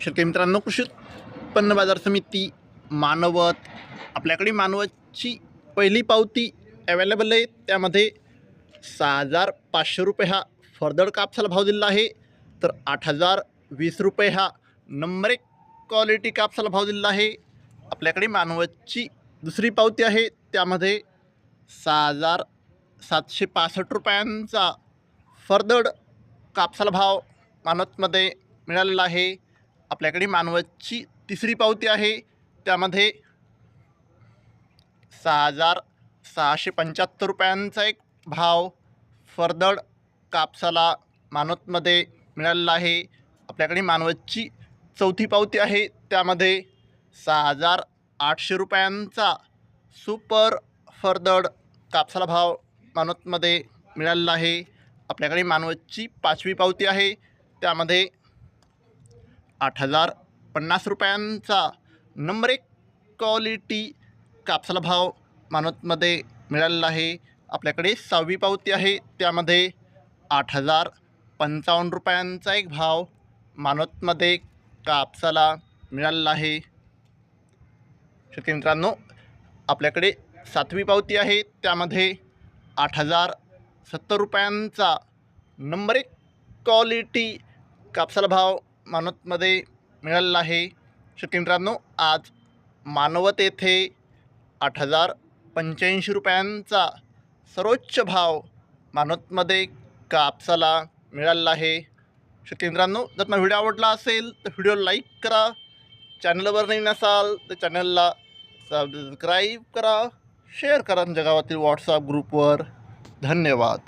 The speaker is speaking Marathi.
शेतकरी मित्रांनो कृषी उत्पन्न बाजार समिती मानवत आपल्याकडे मानवतची पहिली पावती अवेलेबल आहे. त्यामध्ये सहा हजार पाचशे रुपये हा फरदड कापसाला भाव दिलेला आहे. तर आठ हजार वीस रुपये हा नंबर एक क्वालिटी कापसाला भाव दिलेला आहे. आपल्याकडे मानवतची दुसरी पावती आहे. त्यामध्ये सहा हजार सातशे पासष्ट रुपयांचा फरदड कापसाला भाव मानवतमध्ये मिळालेला आहे. आपल्याकडे मानवतची तिसरी पावती आहे. त्यामध्ये सहा हजार सहाशे पंच्याहत्तर रुपयांचा एक भाव फरदड कापसाला मानवतमध्ये मिळालेला आहे. आपल्याकडे मानवतची चौथी पावती आहे. त्यामध्ये सहा हजार आठशे रुपयांचा सुपर फरदड कापसाला भाव मानवतमध्ये मिळालेला आहे. आपल्याकडे मानवतची पाचवी पावती आहे. त्यामध्ये आठ हजार पन्नास रुपयांचा नंबर एक क्वालिटी कापसाला भाव मानवतमध्ये मिळालेला आहे. आपल्याकडे सहावी पावती आहे. त्यामध्ये आठ हजार पंचावन्न रुपयांचा एक भाव मानवतमध्ये कापसाला मिळालेला आहे. शेतकरी मित्रांनो आपल्याकडे सातवी पावती आहे. त्यामध्ये आठ हजार सत्तर रुपयांचा नंबर एक क्वालिटी कापसाला भाव मानवतमध्ये मिळालेला आहे. शेतकरी मित्रांनो आज मानवत येथे आठ हजार पंच्याऐंशी रुपयांचा सर्वोच्च भाव मानवतमध्ये कापसाला मिळालेला आहे. शेतकरी मित्रांनो जर तुम्हाला व्हिडिओ आवडला असेल तर व्हिडिओ लाईक करा. चॅनलवर नाही नसाल तर चॅनलला सबस्क्राईब करा. शेअर करा जगावातील व्हॉट्सअप ग्रुपवर. धन्यवाद.